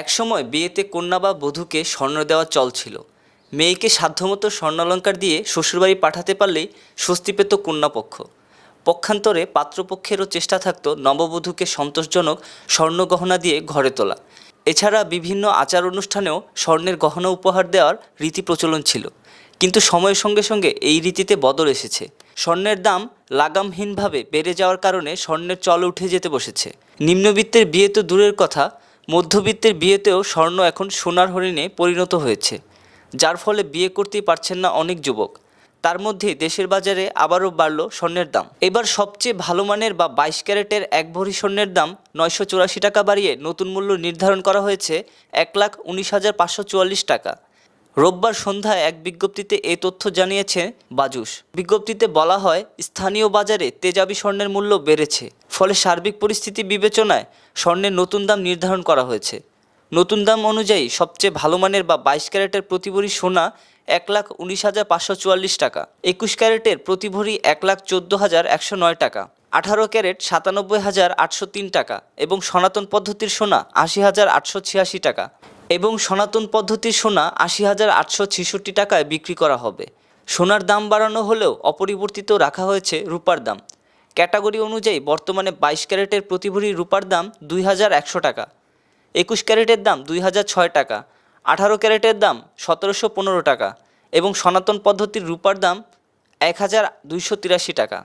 একসময় বিয়েতে কন্যা বা বধূকে স্বর্ণ দেওয়া চল ছিল। মেয়েকে সাধ্যমতো স্বর্ণালঙ্কার দিয়ে শ্বশুরবাড়ি পাঠাতে পারলেই স্বস্তি পেত কন্যাপক্ষ। পক্ষান্তরে পাত্রপক্ষেরও চেষ্টা থাকতো নববধূকে সন্তোষজনক স্বর্ণ গহনা দিয়ে ঘরে তোলা। এছাড়া বিভিন্ন আচার অনুষ্ঠানেও স্বর্ণের গহনা উপহার দেওয়ার রীতি প্রচলন ছিল। কিন্তু সময়ের সঙ্গে সঙ্গে এই রীতিতে বদল এসেছে। স্বর্ণের দাম লাগামহীনভাবে বেড়ে যাওয়ার কারণে স্বর্ণের চল উঠে যেতে বসেছে। নিম্নবিত্তের বিয়ে তো দূরের কথা মধ্যবিত্তের বিয়েতেও স্বর্ণ এখন সোনার হরিণে পরিণত হয়েছে, যার ফলে বিয়ে করতেই পারছেন না অনেক যুবক। তার মধ্যে দেশের বাজারে আবারও বাড়ল স্বর্ণের দাম। এবার সবচেয়ে ভালো মানের বা বাইশ ক্যারেটের এক ভরি স্বর্ণের দাম নয়শো চুরাশি টাকা বাড়িয়ে নতুন মূল্য নির্ধারণ করা হয়েছে এক লাখ উনিশ হাজার পাঁচশো চুয়াল্লিশ টাকা। রোববার সন্ধ্যায় এক বিজ্ঞপ্তিতে এ তথ্য জানিয়েছে বাজুস বিজ্ঞপ্তিতে বলা হয়, স্থানীয় বাজারে তেজাবি স্বর্ণের মূল্য বেড়েছে। ফলে সার্বিক পরিস্থিতি বিবেচনায় স্বর্ণের নতুন দাম নির্ধারণ করা হয়েছে। নতুন দাম অনুযায়ী সবচেয়ে ভালো মানের বা বাইশ ক্যারেটের প্রতি ভরি সোনা এক লাখ উনিশ হাজার পাঁচশো চুয়াল্লিশ টাকা। একুশ ক্যারেটের প্রতি ভরি এক লাখ চোদ্দ হাজার একশো নয় টাকা। আঠারো ক্যারেট সাতানব্বই হাজার আটশো তিন টাকা এবং সনাতন পদ্ধতির সোনা আশি হাজার আটশো ছিয়াশি টাকা। এবং সনাতন পদ্ধতির সোনা আশি হাজার আটশো ছেষট্টি টাকায় বিক্রি করা হবে। সোনার দাম বাড়ানো হলেও অপরিবর্তিত রাখা হয়েছে রূপার দাম। ক্যাটাগরি অনুযায়ী বর্তমানে বাইশ ক্যারেটের প্রতি ভরি রূপার দাম দুই হাজার একশো টাকা, একুশ ক্যারেটের দাম দুই হাজার ছয় টাকা, আঠারো ক্যারেটের দাম সতেরোশো পনেরো টাকা এবং সনাতন পদ্ধতির রূপার দাম এক হাজার দুইশো তিরাশি টাকা।